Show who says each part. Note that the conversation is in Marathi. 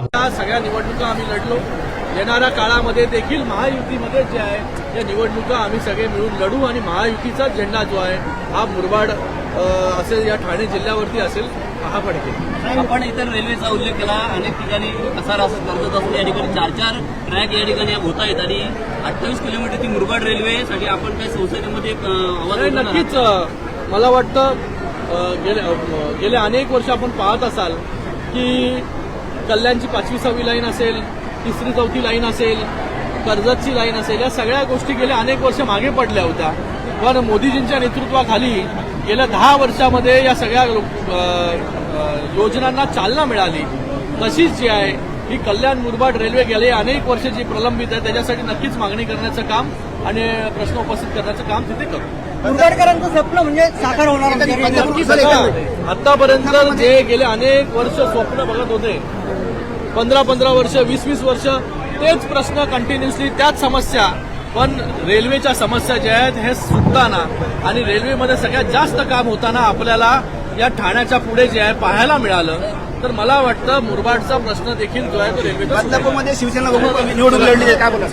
Speaker 1: या सगळ्या निवडणुका आम्ही लढलो. येणाऱ्या काळामध्ये देखील महायुतीमध्ये जे आहे या निवडणुका आम्ही सगळे मिळून लढू आणि महायुतीचा झेंडा जो आहे हा मुरबाड असेल या ठाणे जिल्ह्यावरती असेल हा फडकेल
Speaker 2: आपण इतर रेल्वेचा उल्लेख केला. अनेक ठिकाणी असं कर्जत असून या ठिकाणी चार चार ट्रॅक या ठिकाणी होत आहेत आणि अठ्ठावीस किलोमीटर ती मुरबाड रेल्वेसाठी आपण काही संसदेमध्ये आवाज?
Speaker 1: नक्कीच मला वाटतं अ, गेले अ, गेले अनेक वर्ष आपण पाहत असाल की कल्याणची पाचवी सहावी लाईन असेल तिसरी चौथी लाईन असेल कर्जतची लाईन असेल या सगळ्या गोष्टी गेल्या अनेक वर्ष मागे पडल्या होत्या. पण मोदीजींच्या नेतृत्वाखाली गेल्या दहा वर्षामध्ये या सगळ्या योजनांना चालना मिळाली. तशीच जी आहे ही कल्याण मुरबाड रेल्वे गेले अनेक वर्ष जी प्रलंबित आहे त्याच्यासाठी नक्कीच मागणी करण्याचं काम आणि प्रश्न उपस्थित करण्याचं काम तिथे करू.
Speaker 3: मुरबाडकरांचं स्वप्न म्हणजे साकार होणार रेल्वे.
Speaker 1: आतापर्यंत जे गेले अनेक वर्ष स्वप्न बघत होते. पंधरा पंधरा वर्ष वीस वीस वर्ष तेच प्रश्न कंटिन्युअसली त्याच समस्या. पण रेल्वेच्या समस्या ज्या आहेत हे सुटताना आणि रेल्वेमध्ये सगळ्यात जास्त काम होताना आपल्याला या ठाण्याच्या पुढे जे आहे पाहायला मिळालं. तर मला वाटतं मुरबाडचा प्रश्न देखील जो आहे तो.
Speaker 4: बदलापूरमध्ये शिवसेना निवडणूक लढली आहे. काय बोला